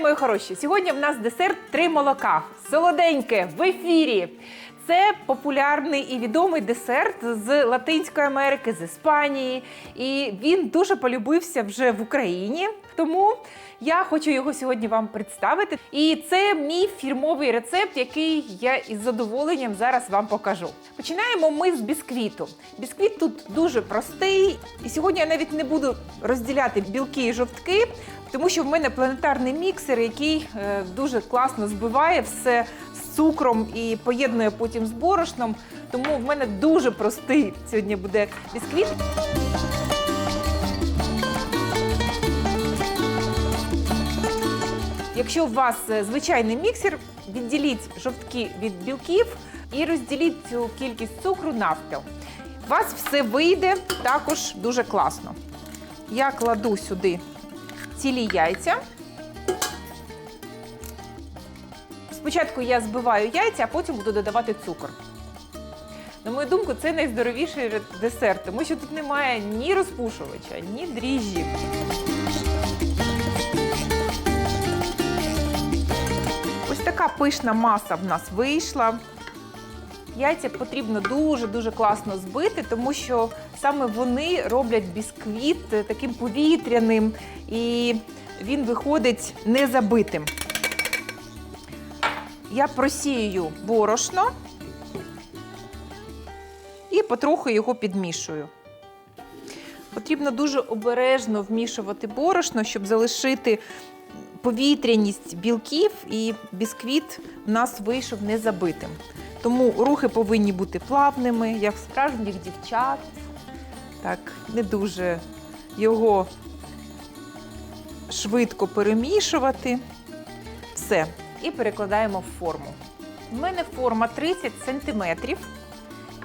мої хороші! Сьогодні в нас десерт три молока. Солоденьке в ефірі. Це популярний і відомий десерт з Латинської Америки, з Іспанії. І він дуже полюбився вже в Україні. Тому я хочу його сьогодні вам представити. І це мій фірмовий рецепт, який я із задоволенням зараз вам покажу. Починаємо ми з бісквіту. Бісквіт тут дуже простий, і сьогодні я навіть не буду розділяти білки і жовтки, тому що в мене планетарний міксер, який е, дуже класно збиває все цукром і поєднує потім з борошном. Тому в мене дуже простий сьогодні буде бісквіт. Якщо у вас е, звичайний міксер, відділіть жовтки від білків і розділіть цю кількість цукру навпіл. У вас все вийде також дуже класно. Я кладу сюди цілі яйця. Спочатку я збиваю яйця, а потім буду додавати цукор. На мою думку, це найздоровіший десерт, тому що тут немає ні розпушувача, ні дріжджів. Ось така пишна маса в нас вийшла. Яйця потрібно дуже-дуже класно збити, тому що саме вони роблять бісквіт таким повітряним і він виходить незабитим. Я просію борошно і потроху його підмішую. Потрібно дуже обережно вмішувати борошно, щоб залишити повітряність білків, і бісквіт в нас вийшов незабитим. Тому рухи повинні бути плавними, як справжніх дівчат. Так, не дуже його швидко перемішувати. Все. І перекладаємо в форму. У мене форма 30 см.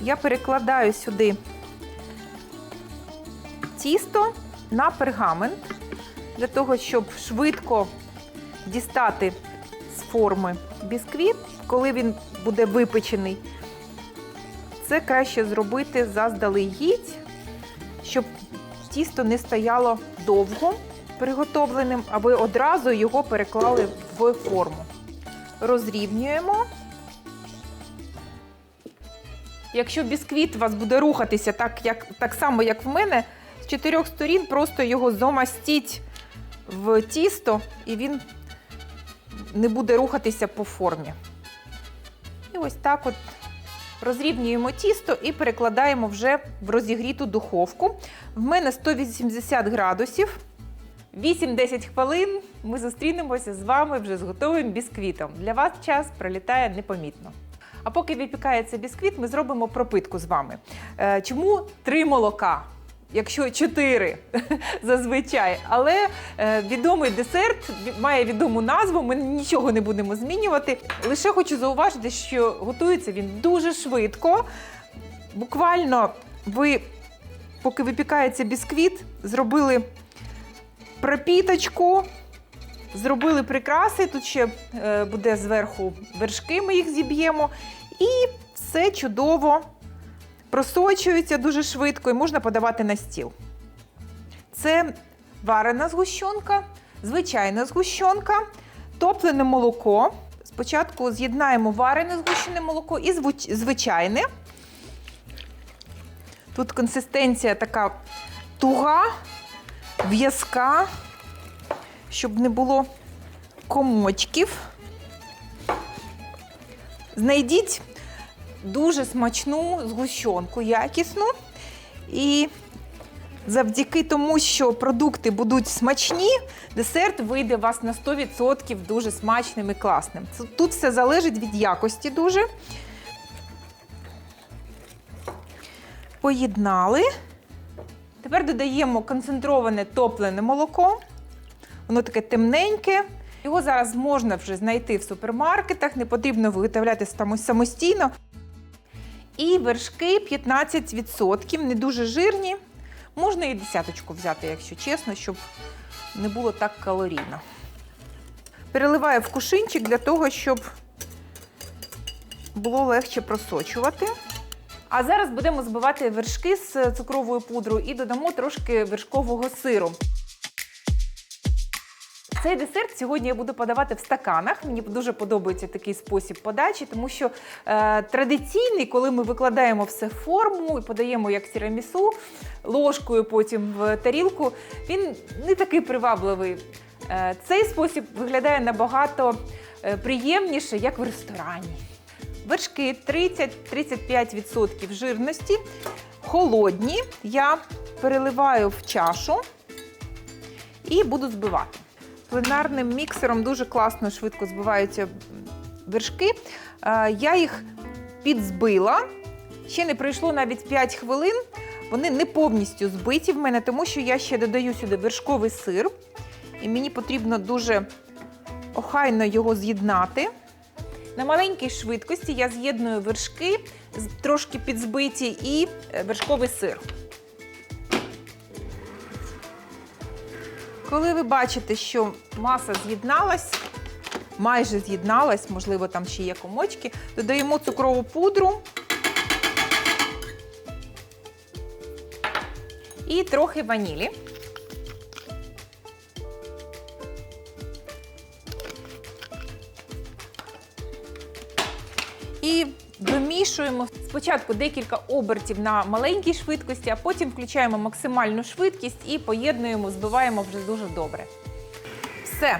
Я перекладаю сюди тісто на пергамент для того, щоб швидко дістати з форми бісквіт, коли він буде випечений. Це краще зробити заздалегідь, щоб тісто не стояло довго приготовленим, а ви одразу його переклали в форму. Розрівнюємо. Якщо бісквіт у вас буде рухатися так, як, так само, як в мене, з чотирьох сторін просто його замастіть в тісто, і він не буде рухатися по формі. І ось так от розрівнюємо тісто і перекладаємо вже в розігріту духовку. В мене 180 градусів. 8-10 хвилин ми зустрінемося з вами вже з готовим бісквітом. Для вас час пролітає непомітно. А поки випікається бісквіт, ми зробимо пропитку з вами. Е, Чому три молока? Якщо чотири зазвичай, але е, відомий десерт має відому назву. Ми нічого не будемо змінювати. Лише хочу зауважити, що готується він дуже швидко. Буквально ви, поки випікається бісквіт, зробили пропіточку, зробили прикраси. Тут ще е, буде зверху вершки, ми їх зіб'ємо. І все чудово просочується дуже швидко і можна подавати на стіл. Це варена згущенка, звичайна згущенка, топлене молоко. Спочатку з'єднаємо варене згущене молоко і звичайне. Тут консистенція така туга, в'язка, щоб не було комочків. Знайдіть дуже смачну згущенку, якісну. І завдяки тому, що продукти будуть смачні, десерт вийде у вас на 100% дуже смачним і класним. Тут все залежить від якості дуже. Поєднали. Тепер додаємо концентроване топлене молоко. Воно таке темненьке. Його зараз можна вже знайти в супермаркетах, не потрібно виготовляти самостійно. І вершки 15%, не дуже жирні. Можна і десяточку взяти, якщо чесно, щоб не було так калорійно. Переливаю в кушинчик для того, щоб було легше просочувати. А зараз будемо збивати вершки з цукровою пудрою і додамо трошки вершкового сиру. Цей десерт сьогодні я буду подавати в стаканах. Мені дуже подобається такий спосіб подачі, тому що е, традиційний, коли ми викладаємо все в форму і подаємо як тірамісу ложкою потім в тарілку, він не такий привабливий. Е, цей спосіб виглядає набагато е, приємніше, як в ресторані. Вершки 30-35% жирності, холодні. Я переливаю в чашу і буду збивати. Пленарним міксером дуже класно швидко збиваються вершки. Е, Я їх підзбила. Ще не пройшло навіть 5 хвилин. Вони не повністю збиті в мене, тому що я ще додаю сюди вершковий сир. І мені потрібно дуже охайно його з'єднати. На маленькій швидкості я з'єдную вершки, трошки підзбиті, і е, вершковий сир. Коли ви бачите, що маса з'єдналась, майже з'єдналась, можливо, там ще є комочки, додаємо цукрову пудру і трохи ванілі. Домішуємо спочатку декілька обертів на маленькій швидкості, а потім включаємо максимальну швидкість і поєднуємо, збиваємо вже дуже добре. Все.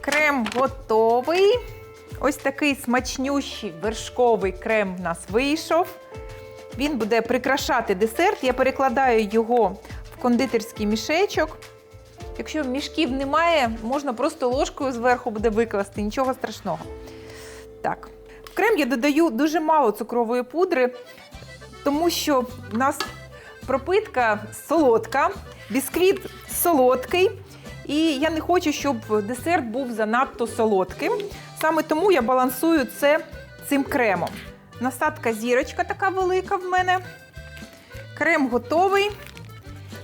Крем готовий. Ось такий смачнющий вершковий крем в нас вийшов. Він буде прикрашати десерт. Я перекладаю його в кондитерський мішечок. Якщо мішків немає, можна просто ложкою зверху буде викласти, нічого страшного. Так. Крем я додаю дуже мало цукрової пудри, тому що в нас пропитка солодка, бісквіт солодкий, і я не хочу, щоб десерт був занадто солодким. Саме тому я балансую це цим кремом. Насадка зірочка така велика в мене. Крем готовий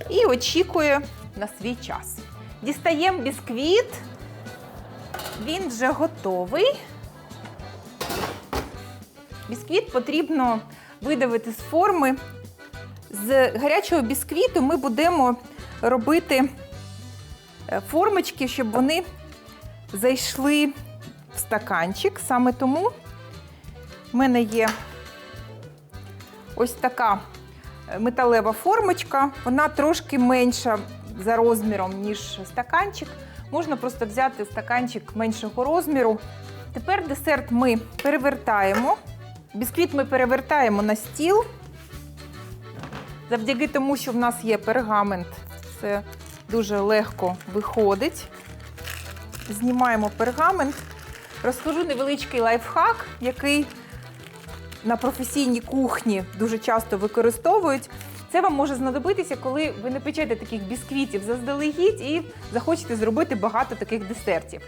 і очікує на свій час. Дістаємо бісквіт. Він вже готовий. Бісквіт потрібно видавити з форми. З гарячого бісквіту ми будемо робити е, формочки, щоб вони зайшли в стаканчик. Саме тому в мене є ось така е, металева формочка. Вона трошки менша за розміром, ніж стаканчик. Можна просто взяти стаканчик меншого розміру. Тепер десерт ми перевертаємо. Бісквіт ми перевертаємо на стіл. Завдяки тому, що в нас є пергамент, це дуже легко виходить. Знімаємо пергамент. Розкажу невеличкий лайфхак, який на професійній кухні дуже часто використовують. Це вам може знадобитися, коли ви не печете таких бісквітів заздалегідь і захочете зробити багато таких десертів.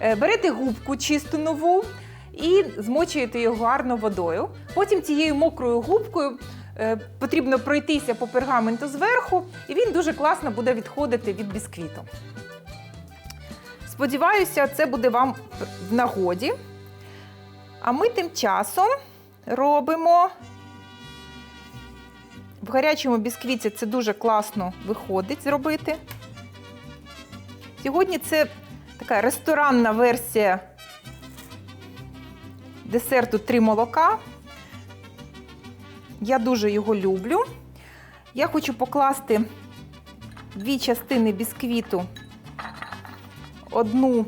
Е, Берете губку чисту нову і змочуєте його гарно водою. Потім цією мокрою губкою е, потрібно пройтися по пергаменту зверху, і він дуже класно буде відходити від бісквіту. Сподіваюся, це буде вам в нагоді. А ми тим часом робимо в гарячому бісквіті це дуже класно виходить зробити. Сьогодні це така ресторанна версія десерту три молока. Я дуже його люблю. Я хочу покласти дві частини бісквіту. Одну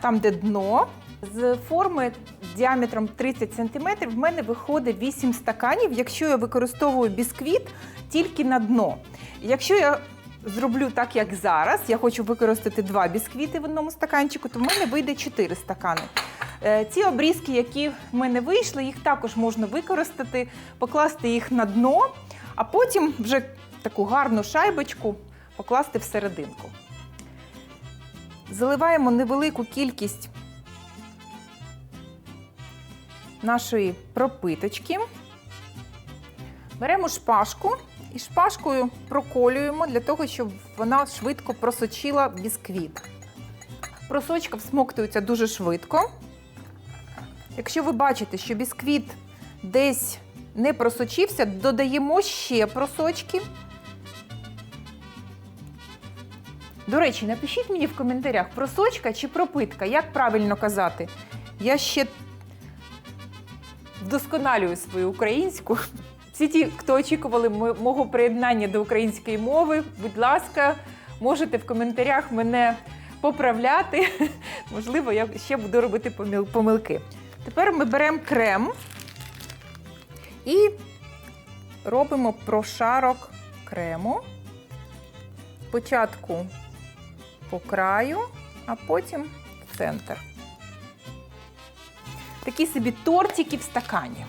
там, де дно. З форми діаметром 30 см в мене виходить 8 стаканів, якщо я використовую бісквіт тільки на дно. Якщо я зроблю так, як зараз, я хочу використати два бісквіти в одному стаканчику, то в мене вийде 4 стакани. Е, Ці обрізки, які в мене вийшли, їх також можна використати, покласти їх на дно, а потім вже таку гарну шайбочку покласти всерединку. Заливаємо невелику кількість нашої пропиточки. Беремо шпажку і шпажкою проколюємо для того, щоб вона швидко просочила бісквіт. Просочка всмоктується дуже швидко. Якщо ви бачите, що бісквіт десь не просочився, додаємо ще просочки. До речі, напишіть мені в коментарях просочка чи пропитка, як правильно казати. Я ще вдосконалюю свою українську. Всі ті, хто очікували мого приєднання до української мови, будь ласка, можете в коментарях мене поправляти. Можливо, я ще буду робити помилки. Тепер ми беремо крем і робимо прошарок крему. Спочатку по краю, а потім в центр. Такі собі тортики в стакані.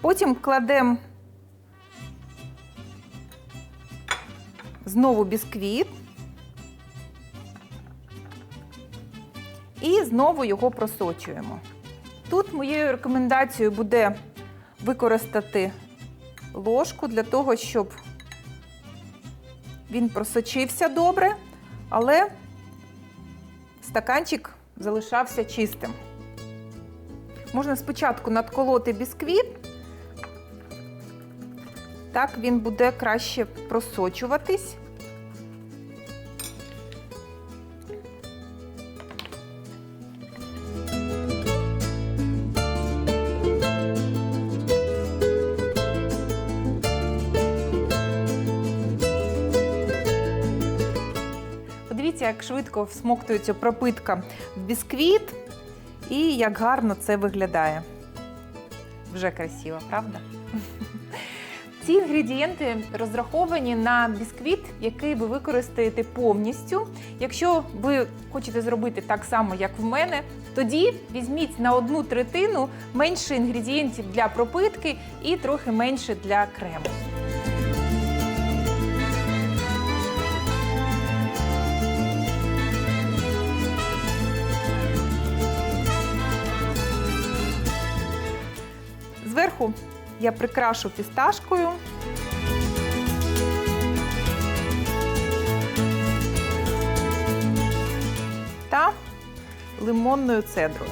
Потім кладемо знову бісквіт. І знову його просочуємо. Тут моєю рекомендацією буде використати ложку для того, щоб він просочився добре, але стаканчик залишався чистим. Можна спочатку надколоти бісквіт, так він буде краще просочуватись. Як швидко всмоктується пропитка в бісквіт і як гарно це виглядає. Вже красиво, правда? Ці інгредієнти розраховані на бісквіт, який ви використаєте повністю. Якщо ви хочете зробити так само, як в мене, тоді візьміть на одну третину менше інгредієнтів для пропитки і трохи менше для крему. Я прикрашу фісташкою. Та лимонною цедрою.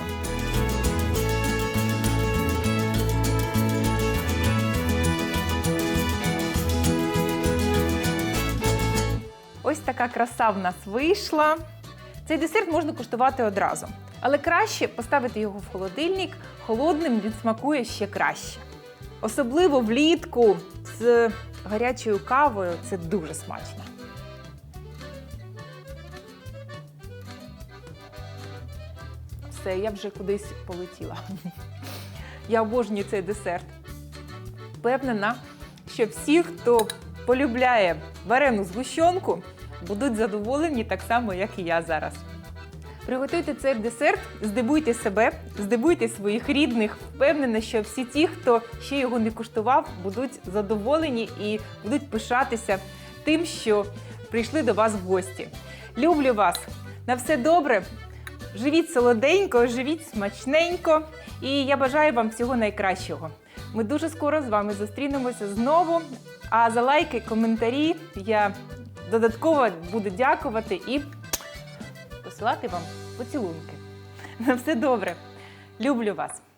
Ось така краса в нас вийшла. Цей десерт можна куштувати одразу. Але краще поставити його в холодильник, холодним він смакує ще краще. Особливо влітку з гарячою кавою це дуже смачно. Все, я вже кудись полетіла. Я обожнюю цей десерт. Впевнена, що всі, хто полюбляє варену згущенку, будуть задоволені так само, як і я зараз. Приготуйте цей десерт, здивуйте себе, здивуйте своїх рідних. Впевнена, що всі ті, хто ще його не куштував, будуть задоволені і будуть пишатися тим, що прийшли до вас в гості. Люблю вас! На все добре! Живіть солоденько, живіть смачненько, і я бажаю вам всього найкращого. Ми дуже скоро з вами зустрінемося знову. А за лайки, коментарі я додатково буду дякувати і посилати вам поцілунки. На все добре. Люблю вас!